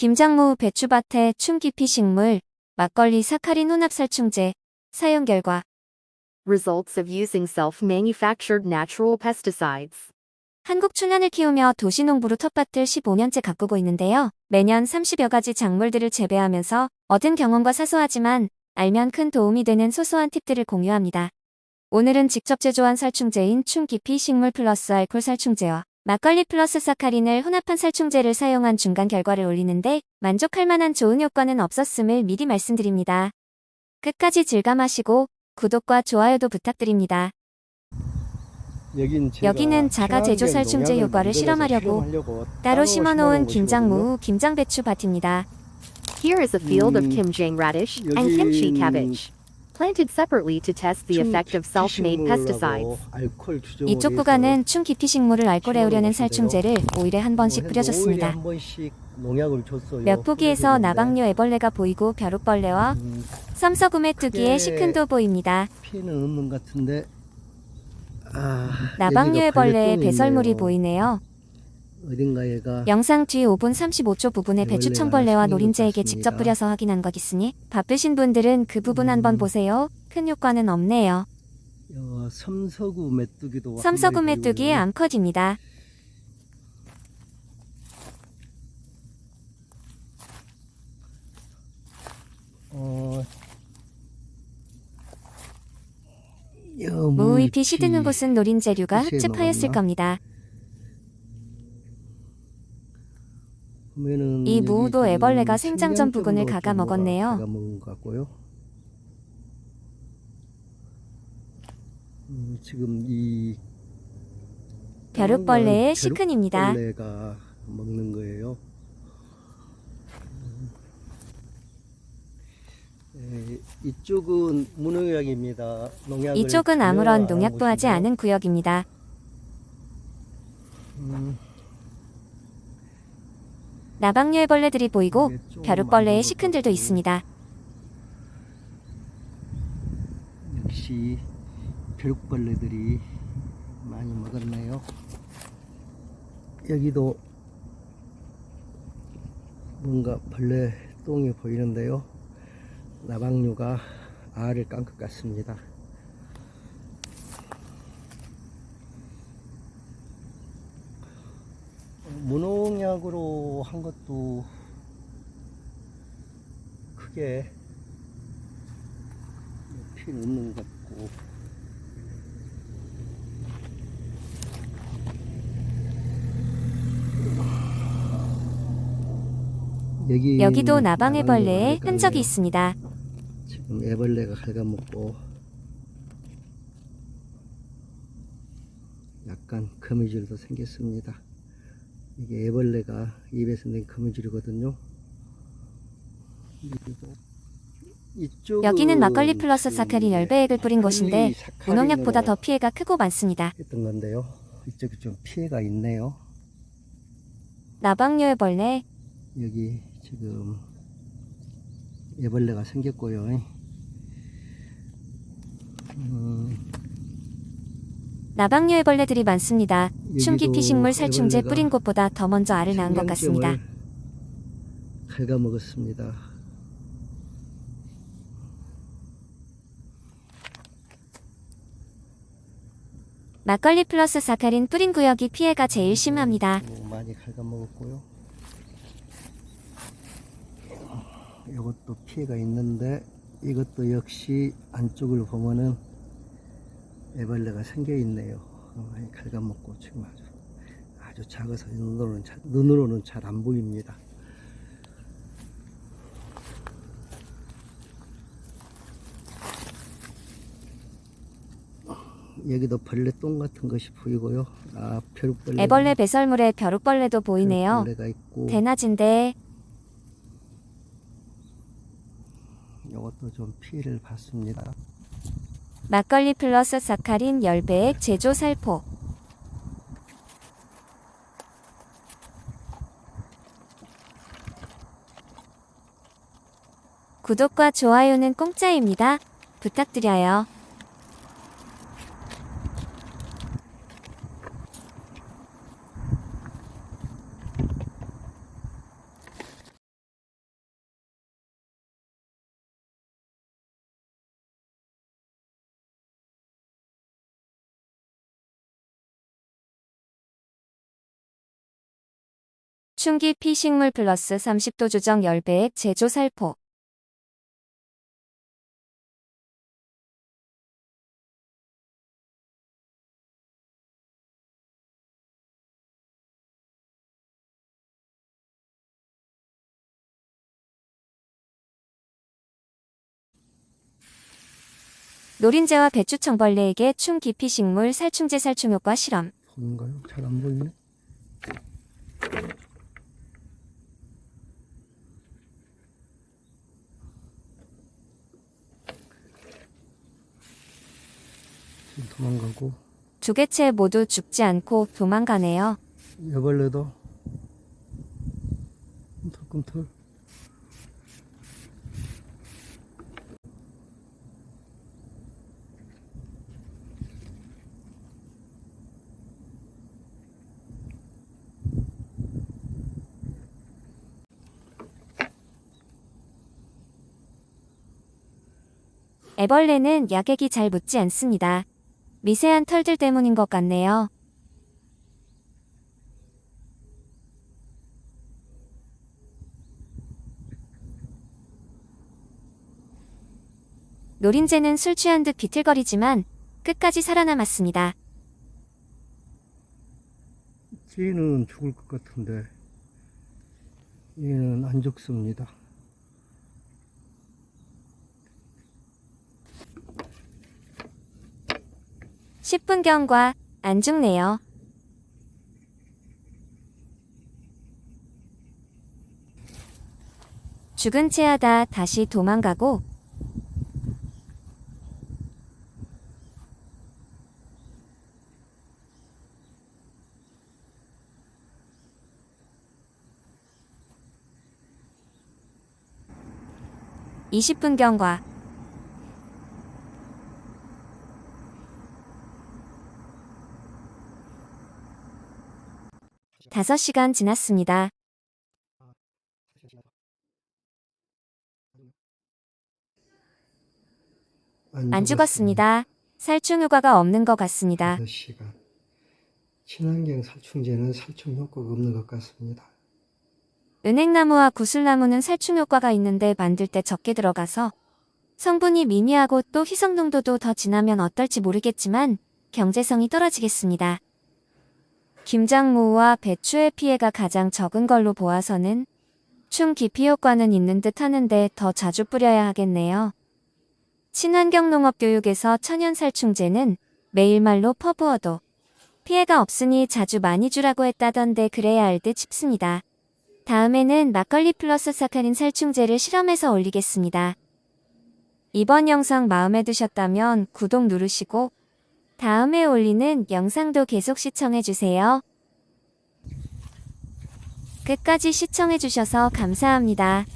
김장무 배추밭의 춤기피 식물, 막걸리 사카린 혼합살충제, 사용 결과 Results of using self-manufactured natural pesticides. 한국 춘향을 키우며 도시농부로 텃밭을 15년째 가꾸고 있는데요. 매년 30여 가지 작물들을 재배하면서 얻은 경험과 사소하지만 알면 큰 도움이 되는 소소한 팁들을 공유합니다. 오늘은 직접 제조한 살충제인 춤기피 식물 플러스 알콜 살충제와 막걸리 플러스 사카린을 혼합한 살충제를 사용한 중간 결과를 올리는데 만족할 만한 좋은 효과는 없었음을 미리 말씀드립니다. 끝까지 즐감하시고 구독과 좋아요도 부탁드립니다. 여긴 제가 여기는 자가 제조 살충제 효과를 실험하려고 실험하려고 따로 심어놓은. 김장무, 김장 배추 밭입니다. Here is a field of 음, kimjang radish and kimchi cabbage, planted separately to test the effect of self-made pesticides. 이쪽 구간은 춤 깊이 식물을 알코올에 우려낸 살충제를 5일에 한 번씩 뿌려줬습니다. 몇 포기에서 나방류 애벌레가 보이고 벼룩벌레와 음, 썸서구메 뚜기의 시큰도 보입니다. 아, 나방류 애벌레의 배설물이. 보이네요. 어딘가에가 영상 뒤 5분 35초 부분에 애벌레가 배추청벌레와 노린재에게. 직접 뿌려서 확인한 것 있으니 바쁘신 분들은 그 부분 한번 음. 보세요. 큰 효과는 없네요. 어, 섬서구 메뚜기도 메뚜기의 보이고요. 암컷입니다. 어, 여, 무의피 시드는. 곳은 노린재류가 먹었나? 겁니다. 보면은 이 무도 애벌레가 생장전 청량 부근을 정도가 먹었네요. 갉아 먹은 것 같고요. 음, 지금 이 벼룩벌레의 시큰입니다. 벌레가 먹는 거예요. 음. 에, 이쪽은 무농약입니다. 농약을 이쪽은 아무런 안 농약도 하지 않은 구역입니다. 음, 나방류 애벌레들이 보이고 좀 벼룩벌레의 시큰들도. 있습니다. 역시 벼룩벌레들이 많이 먹었네요. 여기도 뭔가 벌레 똥이 보이는데요. 나방류가 알을 깐 것 같습니다. 무 농약으로 한 것도 크게 필요 없는 것 같고 여기 여기도 나방애벌레의 나방애벌레가 흔적이. 있습니다. 지금 애벌레가 갉아먹고 약간 거미줄도 생겼습니다. 이게 애벌레가 입에서 낸 이쪽은 여기는 막걸리 플러스 사카린 열배액을 뿌린 곳인데 무농약보다 더 피해가 크고 많습니다. 했던 건데요. 이쪽에 좀 피해가 있네요. 나방류 애벌레, 여기 지금 애벌레가 생겼고요. 음, 나방류 애벌레들이 많습니다. 춤기피 여기도 식물 살충제 뿌린 곳보다 더 먼저 알을 낳은 것 같습니다. 갉아 먹었습니다. 막걸리 플러스 사카린 뿌린 구역이 피해가 제일 심합니다. 뭐 많이 갉아 먹었고요. 이것도 피해가 있는데 이것도 역시 안쪽을 보면은 애벌레가 생겨 있네요. 많이 갉아 먹고 지금 아주 아주 작아서 눈으로는 잘, 눈으로는 잘 안 보입니다. 여기도 벌레 똥 같은 것이 보이고요. 아, 벼룩벌레. 애벌레 배설물에 벼룩벌레도 보이네요. 벌레가 있고 대낮인데 이것도 좀 피해를 봤습니다. 막걸리 플러스 사카린 열배액 제조 살포 구독과 좋아요는 공짜입니다. 부탁드려요. 충기 피식물 플러스 30도 조정 열배액 제조 살포. 노린재와 배추청벌레에게 충 기피 식물 살충제 살충 효과 실험. 보는가요? 잘 안 보이네. 도망가고 두 개체 모두 죽지 않고 도망가네요. 여벌레도 꿈틀꿈틀 애벌레는 약액이 잘 묻지 않습니다. 미세한 털들 때문인 것 같네요. 노린재는 술 취한 듯 비틀거리지만 끝까지 살아남았습니다. 찌는 죽을 것 같은데 얘는 안 죽습니다. 십 분경과 안 죽네요. 죽은 채 하다 다시 도망가고 이십 분경과 다섯 시간 지났습니다. 안 죽었습니다. 살충 효과가 없는 것 같습니다. 5시간. 친환경 살충제는 살충 효과가 없는 것 같습니다. 은행나무와 구슬나무는 살충 효과가 있는데 만들 때 적게 들어가서 성분이 미미하고 또 희석 농도도 더 진하면 어떨지 모르겠지만 경제성이 떨어지겠습니다. 김장무와 배추의 피해가 가장 적은 걸로 보아서는 충 기피 효과는 있는 듯 하는데 더 자주 뿌려야 하겠네요. 친환경 농업 교육에서 천연 살충제는 매일말로 퍼부어도 피해가 없으니 자주 많이 주라고 했다던데 그래야 알듯 싶습니다. 다음에는 막걸리 플러스 사카린 살충제를 실험해서 올리겠습니다. 이번 영상 마음에 드셨다면 구독 누르시고 다음에 올리는 영상도 계속 시청해주세요. 끝까지 시청해주셔서 감사합니다.